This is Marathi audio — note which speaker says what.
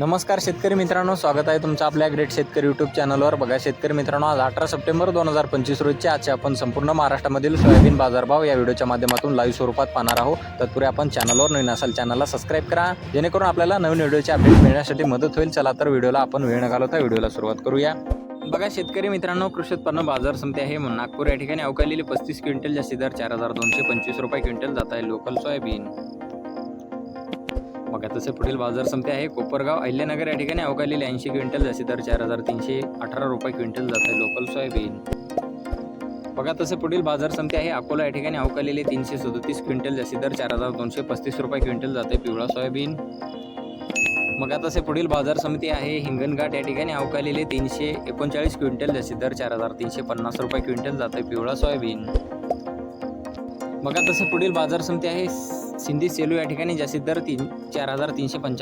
Speaker 1: नमस्कार शेतकरी मित्रांनो स्वागत आहे तुमचं आपल्या ग्रेट शेतकरी यूट्यूब चॅनलवर बघा शेतकरी मित्रांनो आज अठरा सप्टेंबर दोन हजार पंचवीस रोजचे आजचे आपण संपूर्ण महाराष्ट्रामधील सोयाबीन बाजारभाव या व्हिडिओच्या माध्यमातून लाईव्ह स्वरूपात पाहणार आहोत. तत्पूर्वी आपण चॅनलवर नवीन असाल चॅनलला सबस्क्राईब करा. जेणेकरून आपल्याला नवीन व्हिडिओचे अपडेट मिळण्यासाठी मदत होईल. चला तर व्हिडिओला आपण वेळ न घालवता व्हिडिओला सुरुवात करूया. बघा शेतकरी मित्रांनो कृषी उत्पन्न बाजार समिती आहे. नागपूर या ठिकाणी अवकालेली पस्तीस क्विंटल जास्ती दर चार हजार दोनशे पंचवीस रुपये क्विंटल जात आहे. लोकल सोयाबीन बघा तसे पुढील बाजार समिती आहे. कोपरगाव अहिल्यानगर या ठिकाणी अवकालेली ऐंशी क्विंटल जास्ती दर चार हजार तीनशे अठरा रुपये क्विंटल जात आहे लोकल सोयाबीन. बघा तसे पुढील बाजार समिती आहे. अकोला या ठिकाणी अवकालेली तीनशे सदतीस क्विंटल जास्ती दर चार हजार दोनशे पस्तीस रुपये क्विंटल जाते पिवळा सोयाबीन. मग आता तसे पुढील बाजार समिती आहे. हिंगणघाट या ठिकाणी अवकालेले तीनशे एकोणचाळीस क्विंटल जास्ती दर चार हजार तीनशे पन्नास रुपये क्विंटल जाते पिवळा सोयाबीन. मग आता तसे पुढील बाजार समिती आहे. सिंधी सेलू या ठिकाणी जास्तीत दर तीन चार हजार तीनशे पंच्याहत्तर